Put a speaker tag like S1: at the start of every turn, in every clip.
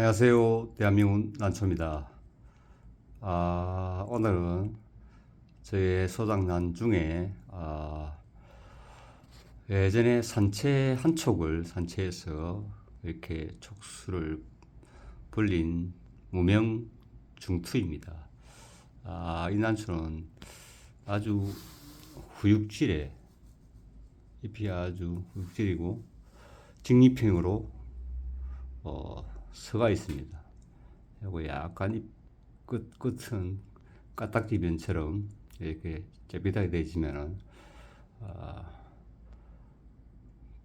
S1: 안녕하세요. 대한민국 난초입니다. 아, 오늘은 저의 소장난 중에 아, 예전에 산채 한 촉을 산채에서 이렇게 촉수를 불린 무명 중투입니다. 아, 이 난초는 아주 후육질에 잎이 아주 후육질이고 직립형으로 어, 서가 있습니다. 그리고 약간 이 끝, 끝은 까딱지 변처럼 이렇게 째비하게 되지면은, 아,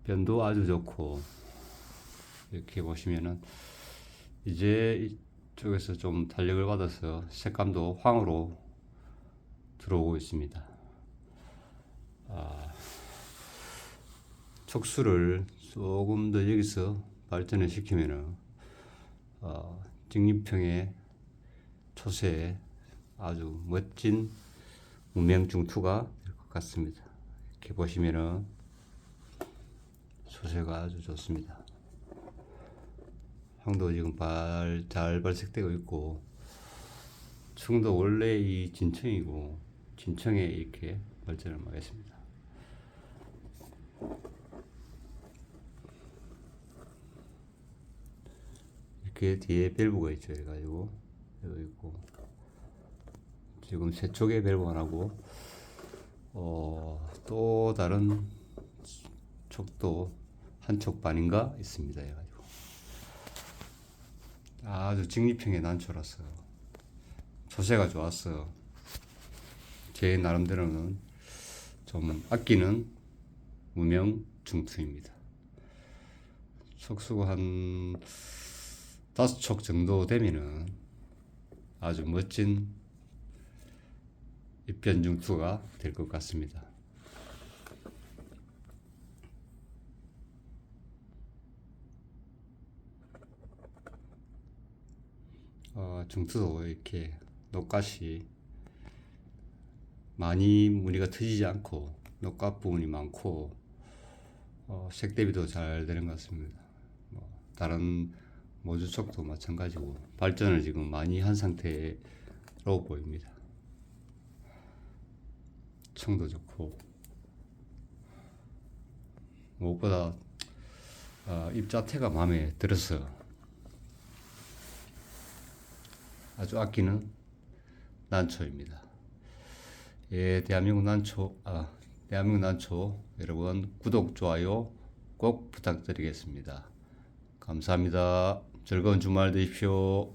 S1: 변도 아주 좋고, 이렇게 보시면은, 이제 이쪽에서 좀 탄력을 받아서 색감도 황으로 들어오고 있습니다. 아, 촉수를 조금 더 여기서 발전을 시키면은 어, 직립형의 초세에 아주 멋진 문명중투가 될 것 같습니다. 이렇게 보시면은 초세가 아주 좋습니다. 황도 지금 발, 잘 발색되고 있고 충도 원래 이 진청이고 진청에 이렇게 발전을 하겠습니다. 이렇게 뒤에 밸브가 있죠. 해가지고 여기 있고 지금 세 쪽에 밸브 하나고 어, 또 다른 촉도 한 촉 반인가 있습니다. 해가지고 아주 직립형의 난초라서 초세가 좋았어. 제 나름대로는 좀 아끼는 무명 중투입니다. 촉수가 한 다섯 촉 정도 되면은 아주 멋진 입변중투가 될 것 같습니다. 어, 중투도 이렇게 녹갓이 많이 무늬가 트지지 않고 녹갓 부분이 많고 어, 색 대비도 잘 되는 것 같습니다. 뭐, 다른 모주 쪽도 마찬가지고 발전을 지금 많이 한 상태로 보입니다. 청도 좋고 무엇보다 어, 입자태가 마음에 들어서 아주 아끼는 난초입니다. 예, 대한민국 난초, 아, 대한민국 난초 여러분 구독 좋아요 꼭 부탁드리겠습니다. 감사합니다. 즐거운 주말 되십시오.